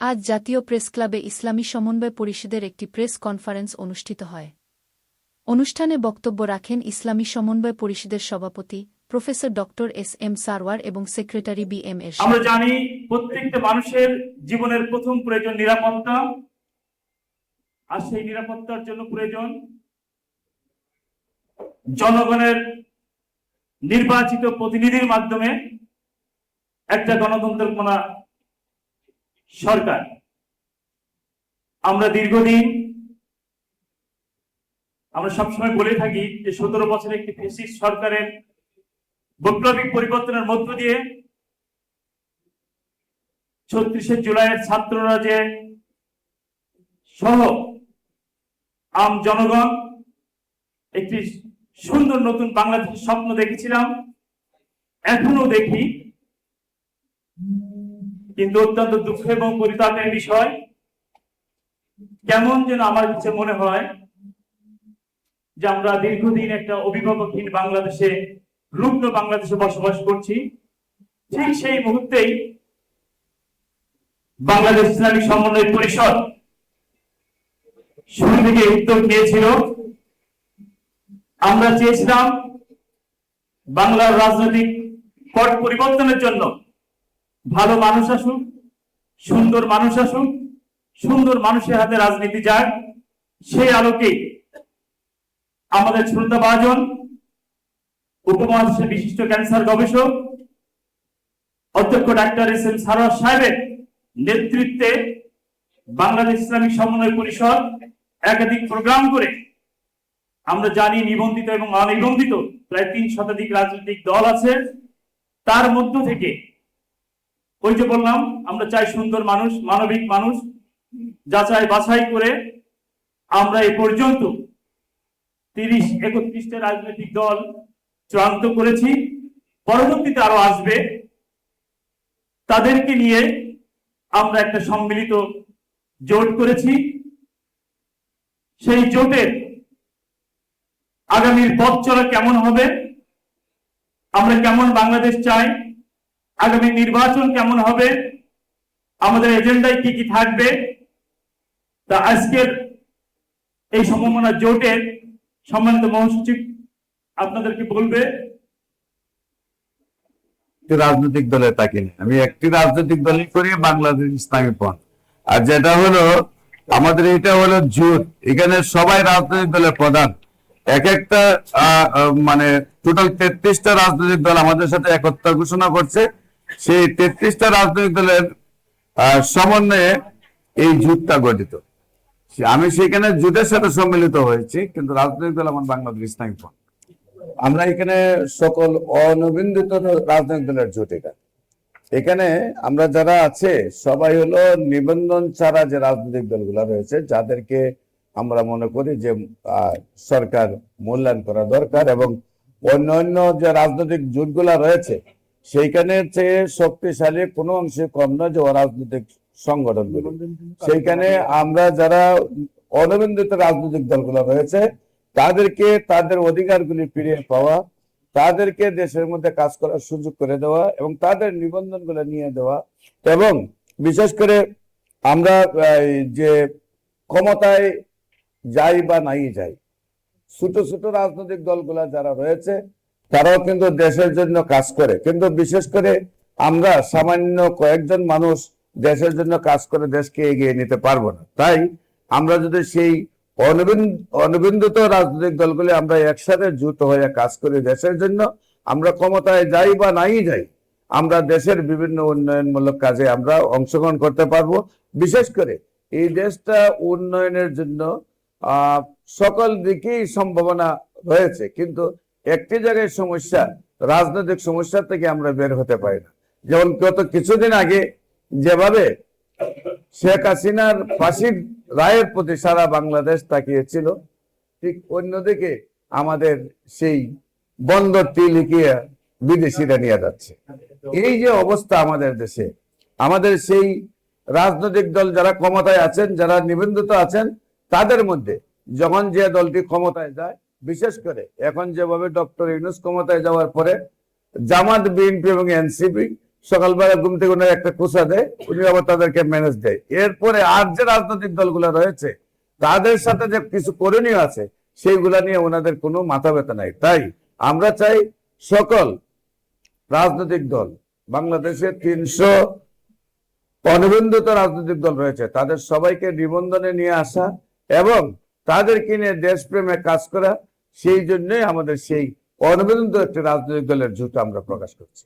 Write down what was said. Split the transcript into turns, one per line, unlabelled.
আজ জাতীয় প্রেস ক্লাবে ইসলামী সমন্বয় পরিষদের একটি প্রেস কনফারেন্স অনুষ্ঠিত হয়। অনুষ্ঠানে বক্তব্য রাখেন ইসলামী সমন্বয় পরিষদের সভাপতি professor doctor S M Sarwar এবং সেক্রেটারি বি এম এর
আমরা জানি প্রত্যেকটা মানুষের জীবনের প্রথম প্রয়োজন নিরাপত্তা, আর সেই নিরাপত্তার জন্য প্রয়োজন জনগণের নির্বাচিত প্রতিনিধির মাধ্যমে একটা গণতন্ত্রপনা সরকার। আমরা দীর্ঘদিন আমরা সবসময় বলে থাকি যে সতেরো বছরের একটি ফেসিস্ট সরকারের বৈপ্লবিক পরিবর্তনের মধ্য দিয়ে ছত্রিশে জুলাইয়ের ছাত্ররা যে সহ আম জনগণ একটি সুন্দর নতুন বাংলাদেশের স্বপ্ন দেখেছিলাম, এখনও দেখি। কিন্তু অত্যন্ত দুঃখ এবং পরিতাপের বিষয়। কেমন যেন আমার কাছে মনে হয় যে আমরা দীর্ঘদিন একটা অভিভাবকহীন বাংলাদেশে, রুগ্ন বাংলাদেশে বসবাস করছি। ঠিক সেই মুহূর্তেই বাংলাদেশ ইসলামী সমন্বয় পরিষদ শুরু থেকে উদ্যোগ নিয়েছিল। আমরা চেয়েছিলাম বাংলার রাজনৈতিক পট পরিবর্তনের জন্য ভালো মানুষ আসুক, সুন্দর মানুষ আসুক, সুন্দর মানুষের হাতে রাজনীতি যাক, সেই আলোকে আমাদের শ্রদ্ধাভাজন উপমহাদেশের বিশিষ্ট ক্যান্সার গবেষক, অধ্যক্ষ ডাক্তার এস এম সারোয়ার সাহেবের নেতৃত্বে বাংলাদেশ ইসলামিক সমন্বয় পরিষদ একাধিক প্রোগ্রাম করে আমরা জানি নিবন্ধিত এবং অনিবন্ধিত প্রায় তিন শতাধিক রাজনৈতিক দল আছে। তার মধ্য থেকে ওই যে বললাম, আমরা চাই সুন্দর মানুষ, মানবিক মানুষ, যাচাই বাছাই করে আমরা এ পর্যন্ত তিরিশ একত্রিশটা রাজনৈতিক দল চূড়ান্ত করেছি। পরবর্তীতে আরও আসবে। তাদেরকে নিয়ে আমরা একটা সম্মিলিত জোট করেছি। সেই জোটের আগামীর পথ চলা কেমন হবে, আমরা কেমন বাংলাদেশ চাই আগামী নির্বাচন কেমন হবে? আমাদের এজেন্ডায় কি কি থাকবে? তা আজকের এই সম্ভাবনা জোটের সম্মানিত মহাসচিব আপনাদেরকে বলবে।
রাজনৈতিক দলে তাকে নেই। আমি একটি রাজনৈতিক দলই করি, বাংলাদেশ ইসলামী পথ আর যেটা হলো, আমাদের এটা হলো জোট। এখানে সবাই রাজনৈতিক দলের প্রধান। এক একটা মানে টোটাল তেত্রিশটা রাজনৈতিক দল আমাদের সাথে একত্র ঘোষণা করছে। সেই তেত্রিশটা রাজনৈতিক দলের সমন্বয়ে এই জোটটা গঠিত। আমি সেখানে জোটের সাথে সম্মিলিত হয়েছি, কিন্তু রাজনৈতিক দল আমার বাংলাদেশ ইসলামী পথ আমরা এখানে সকল অনবিন্দিত রাজনৈতিক দলের জোট এটা। এখানে আমরা যারা আছে, সবাই হলো নিবন্ধন ছাড়া যে রাজনৈতিক দলগুলো রয়েছে, যাদেরকে আমরা মনে করি যে সরকার মূল্যায়ন করা দরকার এবং অন্যান্য যে রাজনৈতিক জোটগুলা রয়েছে সেইখানে চেয়ে শক্তিশালী কোনো অংশে কম নয় যে অরাজনৈতিক সংগঠনগুলো সেইখানে আমরা যারা অনবিন্দিত রাজনৈতিক দলগুলো রয়েছে তাদেরকে তাদের অধিকারগুলি ফিরিয়ে পাওয়া তাদেরকে দেশের মধ্যে কাজ করার সুযোগ করে দেওয়া এবং তাদের নিবন্ধনগুলো নিয়ে দেওয়া এবং বিশেষ করে আমরা যে ক্ষমতায় যাই বা নাই যাই ছোট ছোট রাজনৈতিক দলগুলা যারা রয়েছে তারাও কিন্তু দেশের জন্য কাজ করে। কিন্তু বিশেষ করে আমরা সামান্য কয়েকজন মানুষ দেশের জন্য কাজ করে দেশকে এগিয়ে নিতে পারব না। তাই আমরা যদি সেই অনবিন- অনবিন্দিত রাজনৈতিক দলগুলি আমরা একসাথে জুট হয়ে কাজ করি দেশের জন্য, আমরা ক্ষমতায় যাই বা নাই যাই, আমরা দেশের বিভিন্ন উন্নয়নমূলক কাজে আমরা অংশগ্রহণ করতে পারব। বিশেষ করে এই দেশটা উন্নয়নের জন্য সকল দিকেই সম্ভাবনা রয়েছে। কিন্তু একটি জায়গায় সমস্যা, রাজনৈতিক সমস্যা থেকে আমরা বের হতে পারি না। যেমন গত কিছুদিন আগে যেভাবে শেখ হাসিনার ফাঁসির রায়ের প্রতি সারা বাংলাদেশ তাকিয়েছিল, ঠিক অন্যদিকে আমাদের সেই বন্দরটি লিখিয়ে বিদেশিরা নিয়ে যাচ্ছে। এই যে অবস্থা আমাদের দেশে, আমাদের সেই রাজনৈতিক দল যারা ক্ষমতায় আছেন, যারা নিবন্ধিত আছেন, তাদের মধ্যে যখন যে দলটি ক্ষমতায় যায় বিশেষ করে এখন যেভাবে ডক্টর ইউনুস ক্ষমতায় যাওয়ার পরে জামাত, বিএনপি এবং এনসিপি সকালবেলা ঘুম থেকে ওনার একটা কোষা দেয়, উনি আবার তাদেরকে ম্যানেজ দেয়। এরপরে আর যে রাজনৈতিক দলগুলো রয়েছে, তাদের সাথে যে কিছু করণীয় আছে, সেইগুলা নিয়ে ওনাদের কোনো মাথা ব্যথা নাই। তাই আমরা চাই সকল রাজনৈতিক দল, বাংলাদেশে তিনশো অনুবন্ধিত রাজনৈতিক দল রয়েছে, তাদের সবাইকে নিবন্ধনে নিয়ে আসা এবং তাদেরকে নিয়ে দেশপ্রেমে কাজ করা সেই জন্যই আমাদের সেই অনবেদন্ত একটা রাজনৈতিক দলের জোট আমরা প্রকাশ করছি।